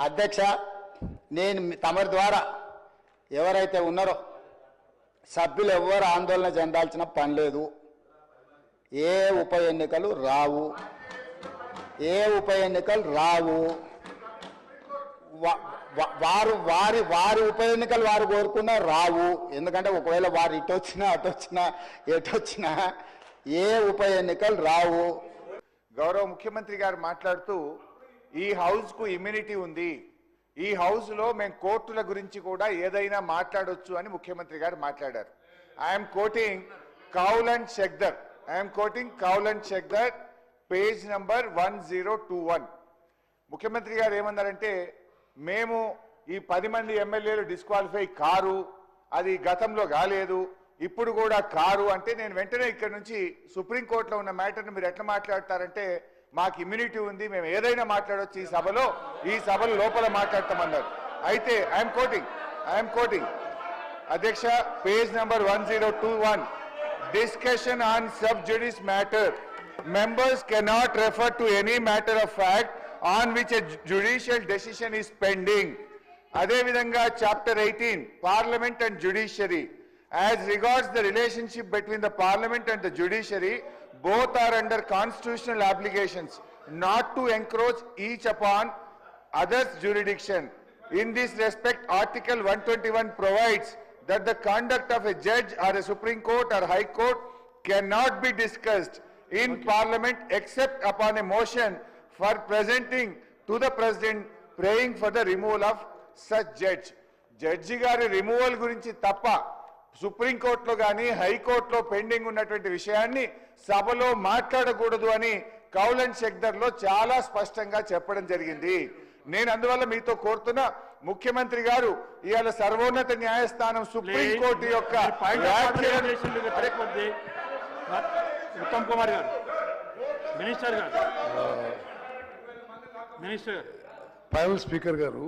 అధ్యక్ష నేను తమరి ద్వారా ఎవరైతే ఉన్నారో సభ్యులు ఎవరు ఆందోళన చెందాల్సిన పని లేదు. ఏ ఉప ఎన్నికలు రావు. ఏ ఉప ఎన్నికలు రావు. వారు వారి వారి ఉప ఎన్నికలు వారు కోరుకున్నా రావు. ఎందుకంటే ఒకవేళ వారు ఇటు వచ్చినా అటు వచ్చినా ఎటు వచ్చినా ఏ ఉప ఎన్నికలు రావు. గౌరవ ముఖ్యమంత్రి గారు మాట్లాడుతూ ఈ హౌస్కు ఇమ్యూనిటీ ఉంది. ఈ హౌస్లో మేము కోర్టుల గురించి కూడా ఏదైనా మాట్లాడొచ్చు అని ముఖ్యమంత్రి గారు మాట్లాడారు. I'm quoting Kaul and Shakdher I'm quoting Kaul and Shakdher page number one zero two one ముఖ్యమంత్రి గారు ఏమన్నారంటే మేము ఈ పది మంది ఎమ్మెల్యేలు డిస్క్వాలిఫై కారు. అది గతంలో కాలేదు. ఇప్పుడు కూడా కారు. అంటే నేను వెంటనే ఇక్కడ నుంచి సుప్రీంకోర్టులో ఉన్న మ్యాటర్ని మీరు ఎట్లా మాట్లాడతారంటే మాకు ఇమ్యూనిటీ ఉంది మేము ఏదైనా మాట్లాడవచ్చు ఈ సభలో ఈ సభలు లోపల మాట్లాడతామన్నారు. అయితే ఐఎమ్ కోటింగ్ ఐఎమ్ కోటింగ్ అధ్యక్ష page number one zero two one discussion on sub judice matter members cannot refer to any matter of fact on which a judicial decision is pending. అదేవిధంగా chapter eighteen parliament and judiciary As regards the relationship between the parliament and the judiciary both are under constitutional applications not to encroach each upon others jurisdiction. In this respect, Article 121 provides that the conduct of a judge or a Supreme Court or High Court cannot be discussed in Parliament except upon a motion for presenting to the President praying for the removal of such judge. Judge గారి removal గురించి తప్ప సుప్రీంకోర్టులో కానీ హైకోర్టులో pending ఉన్నటువంటి విషయాన్ని సభలో మాట్లాడకూడదు అని కౌలన్ శక్దర్లో చాలా స్పష్టంగా చెప్పడం జరిగింది. నేను అందువల్ల మీతో కోరుతున్నా ముఖ్యమంత్రి గారు ఇవాళ సర్వోన్నత న్యాయస్థానం సుప్రీంకోర్టు యొక్క ఉత్తమ్ కుమార్ గారు మినిస్టర్ గారు మినిస్టర్. స్పీకర్ గారు